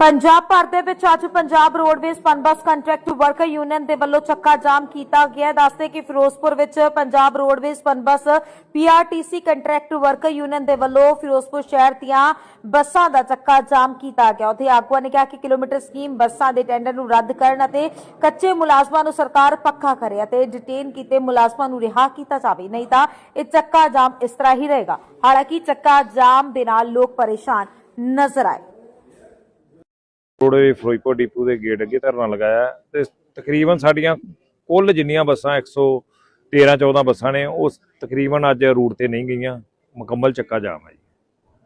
ਪੰਜਾਬ ਭਰ ਦੇ ਵਿੱਚ ਅੱਜ Punjab roadways Punbus contract worker union ਦੇ ਵੱਲੋਂ ਚੱਕਾ ਜਾਮ ਕੀਤਾ ਗਿਆ ਦੱਸਦੇ ਕਿ ਫਿਰੋਜ਼ਪੁਰ ਵਿੱਚ Punjab roadways Punbus PRTC contract worker union ਦੇ ਵੱਲੋਂ ਫਿਰੋਜ਼ਪੁਰ ਸ਼ਹਿਰ ਦੀਆਂ ਬੱਸਾਂ ਦਾ ਚੱਕਾ ਜਾਮ ਕੀਤਾ ਗਿਆ। ਉੱਥੇ ਆਗੂਆਂ ਨੇ ਕਿਹਾ ਕਿ ਕਿਲੋਮੀਟਰ ਸਕੀਮ ਬੱਸਾਂ ਦੇ ਟੈਂਡਰ ਨੂੰ ਰੱਦ ਕਰਨ ਅਤੇ ਕੱਚੇ ਮੁਲਾਜ਼ਮਾਂ ਨੂੰ ਸਰਕਾਰ ਪੱਕਾ ਕਰੇ ਅਤੇ ਡਿਟੇਨ ਕੀਤੇ ਮੁਲਾਜ਼ਮਾਂ ਨੂੰ ਰਿਹਾ ਕੀਤਾ ਜਾਵੇ। ਨਹੀਂ ਤਾਂ ਇਹ ਚੱਕਾ ਜਾਮ ਇਸ ਤਰ੍ਹਾਂ ਹੀ ਰਹੇਗਾ। ਹਾਲਾਂਕਿ ਚੱਕਾ ਜਾਮ ਦੇ ਨਾਲ ਲੋਕ ਪਰੇਸ਼ਾਨ ਨਜ਼ਰ ਆਏ। ਰੋਡੇ ਫਿਰੋਜ਼ਪੁਰ ਡਿਪੂ ਦੇ ਗੇਟ ਅੱਗੇ ਧਰਨਾ ਲਗਾਇਆ ਤੇ ਤਕਰੀਬਨ ਸਾਡੀਆਂ ਕੁੱਲ ਜਿੰਨੀਆਂ ਬੱਸਾਂ 113 14 ਬੱਸਾਂ ਨੇ ਉਹ ਤਕਰੀਬਨ ਅੱਜ ਰੂਟ ਤੇ ਨਹੀਂ ਗਈਆਂ। ਮੁਕੰਮਲ ਚੱਕਾ ਜਾਮ ਹੈ ਜੀ।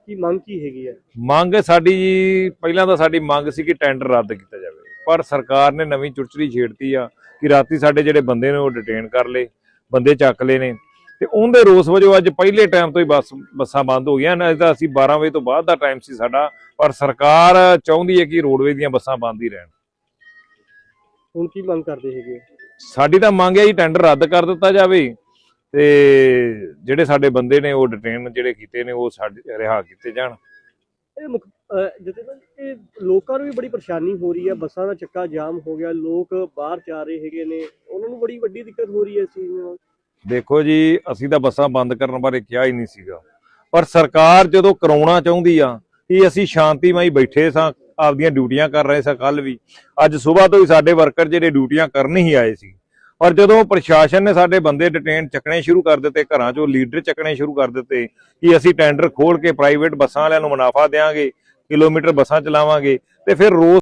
ਕੀ ਮੰਗ ਕੀ ਹੈਗੀ ਹੈ? ਮੰਗ ਸਾਡੀ ਜੀ ਪਹਿਲਾਂ ਤਾਂ ਸਾਡੀ ਮੰਗ ਸੀ ਕਿ ਟੈਂਡਰ ਰੱਦ ਕੀਤਾ ਜਾਵੇ ਪਰ ਸਰਕਾਰ ਨੇ ਨਵੀਂ ਚੁਰਚਰੀ ਛੇੜਤੀ ਆ ਕਿ ਰਾਤੀ ਸਾਡੇ ਜਿਹੜੇ ਬੰਦੇ ਨੇ ਉਹ ਡਿਟੇਨ ਕਰ ਲਏ ਬੰਦੇ ਚੱਕ ਲਏ ਨੇ। ਤੇ ਉਹਦੇ ਰੋਸ ਵਜੋਂ ਅੱਜ ਪਹਿਲੇ ਟਾਈਮ ਤੋਂ ਹੀ ਬੱਸ ਬੱਸਾਂ ਬੰਦ ਹੋ ਗਈਆਂ ਨਹੀਂ ਤਾਂ ਅਸੀਂ 12 ਵਜੇ ਤੋਂ ਬਾਅਦ ਦਾ ਟਾਈਮ ਸੀ ਸਾਡਾ ਪਰ ਸਰਕਾਰ ਚਾਹੁੰਦੀ ਹੈ ਕਿ ਰੋਡਵੇਜ਼ ਦੀਆਂ ਬੱਸਾਂ ਬੰਦ ਹੀ ਰਹਿਣ। ਹੁਣ ਕੀ ਮੰਗ ਕਰਦੇ ਹੈਗੇ? ਸਾਡੀ ਤਾਂ ਮੰਗ ਹੈ ਜੀ ਟੈਂਡਰ ਰੱਦ ਕਰ ਦਿੱਤਾ ਜਾਵੇ ਤੇ ਜਿਹੜੇ ਸਾਡੇ ਬੰਦੇ ਨੇ ਉਹ ਡਿਟੇਨ ਜਿਹੜੇ ਕੀਤੇ ਨੇ ਉਹ ਸਾਡੇ ਰਿਹਾ ਕੀਤੇ ਜਾਣ। ਇਹ ਮੁੱਖ ਜਿੱਤੇ ਨਾ ਇਹ ਲੋਕਾਂ ਨੂੰ ਵੀ ਬੜੀ ਪਰੇਸ਼ਾਨੀ ਹੋ ਰਹੀ ਹੈ। ਬੱਸਾਂ ਦਾ ਚੱਕਾ ਜਾਮ ਹੋ ਗਿਆ ਲੋਕ ਬਾਹਰ ਜਾ ਰਹੇ ਹੈਗੇ ਨੇ। ਉਹਨਾਂ ਨੂੰ ਬੜੀ ਵੱਡੀ ਦਿੱਕਤ ਹੋ ਰਹੀ ਹੈ ਇਸ ਚੀਜ਼ ਨਾਲ। ਦੇਖੋ ਜੀ, ਅਸੀਂ ਤਾਂ ਬੱਸਾਂ ਬੰਦ ਕਰਨ ਬਾਰੇ ਕਿਹਾ ਹੀ ਨਹੀਂ ਸੀਗਾ। ਪਰ ਸਰਕਾਰ ਜਦੋਂ ਕਰਾਉਣਾ ਚਾਹੁੰਦੀ ਆ, ਕਿ ਅਸੀਂ ਸ਼ਾਂਤੀਮਈ ਬੈਠੇ ਸਾਂ, ਆਪਦੀਆਂ ਡਿਊਟੀਆਂ ਕਰ ਰਹੇ ਸਾਂ ਕੱਲ ਵੀ। ਅੱਜ ਸਵੇਰ ਤੋਂ ਹੀ ਸਾਡੇ ਵਰਕਰ ਜਿਹੜੇ ਡਿਊਟੀਆਂ ਕਰਨ ਹੀ ਆਏ ਸੀ। ਔਰ ਜਦੋਂ ਪ੍ਰਸ਼ਾਸਨ ਨੇ ਸਾਡੇ ਬੰਦੇ ਡਿਟੇਨ ਚੱਕਣੇ ਸ਼ੁਰੂ ਕਰ ਦਿੱਤੇ, ਘਰਾਂ ਚੋਂ ਲੀਡਰ ਚੱਕਣੇ ਸ਼ੁਰੂ ਕਰ ਦਿੱਤੇ, ਕਿ ਅਸੀਂ ਟੈਂਡਰ ਖੋਲ ਕੇ ਪ੍ਰਾਈਵੇਟ ਬੱਸਾਂ ਵਾਲਿਆਂ ਨੂੰ ਮੁਨਾਫਾ ਦੇਵਾਂਗੇ ਕਿਲੋਮੀਟਰ ਬੱਸਾਂ ਚਲਾਵਾਂਗੇ, ਤੇ ਫਿਰ ਰੋਜ਼